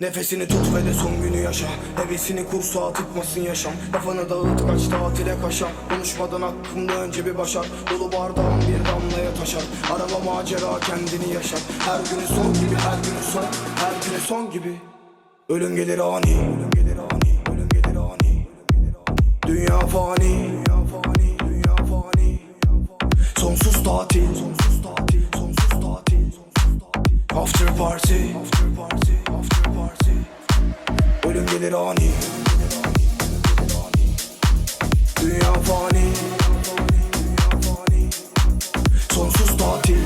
Nefesini tut ve de son günü yaşa. Hevesini kur sağa tıkmasın yaşam. Kafanı dağıt kaç tatile kaşa. Konuşmadan hakkımda önce bir başar. Dolu bardağın bir damlaya taşar. Araba macera kendini yaşar. Her günü son gibi her günü son. Her günü son gibi. Ölüm gelir ani. Ölüm gelir ani. Ölüm gelir ani. Dünya fani. Dünya fani. Dünya fani. Sonsuz tatil. Sonsuz tatil. Sonsuz tatil. After party. After party gelir ani. Dünya fani. Sonsuz tatil.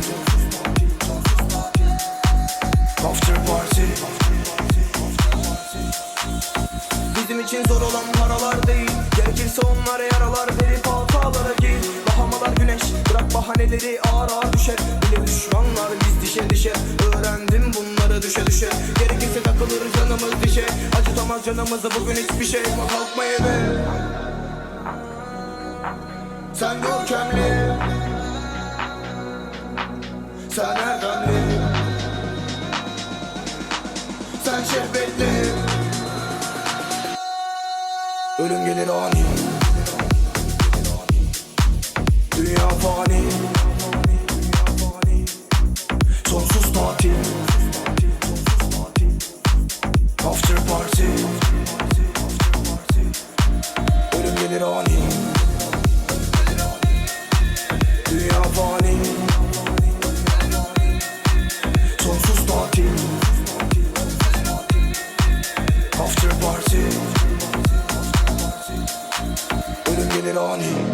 After party. Bizim için zor olan paralar değil. Gerekirse onlara yaralar verip hatalara giy Bahamalar güneş bırak bahaneleri ağır ağır düşer. Bile düşmanlar biz dişe dişe. Öğrendim bunları düşe düşe. Gerekirse canımız dişe Acıtamaz canımızı bugün hiçbir şey. Kalkma eve Sen görkemli. Sen erdemli. Sen şehvetli. Ölüm gelir ani. Dünya fani After party. Ölüm gelir ani Dünya fani. Sonsuz tatil. After party. Ölüm gelir ani